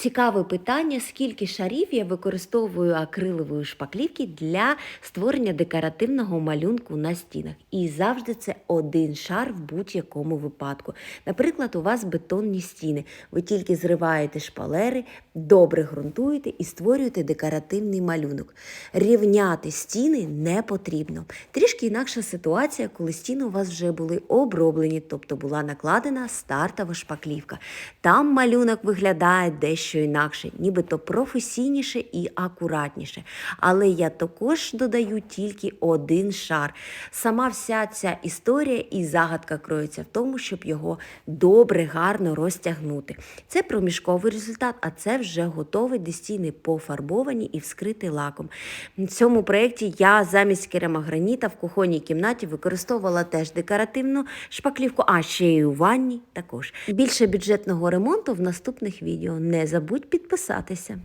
Цікаве питання, скільки шарів я використовую акрилової шпаклівки для створення декоративного малюнку на стінах. І завжди це один шар в будь-якому випадку. Наприклад, у вас бетонні стіни. Ви тільки зриваєте шпалери, добре ґрунтуєте і створюєте декоративний малюнок. Рівняти стіни не потрібно. Трішки інакша ситуація, коли стіни у вас вже були оброблені, тобто була накладена стартова шпаклівка. Там малюнок виглядає дещо інакше, нібито професійніше і акуратніше. Але я також додаю тільки один шар. Сама вся ця історія і загадка кроється в тому, щоб його добре, гарно розтягнути. Це проміжковий результат, а це вже готовий, де пофарбовані і вскриті лаком. В цьому проєкті я замість керамограніта в кухонній кімнаті використовувала теж декоративну шпаклівку, а ще й у ванні також. Більше бюджетного ремонту в наступних відео. Не забудь підписатися.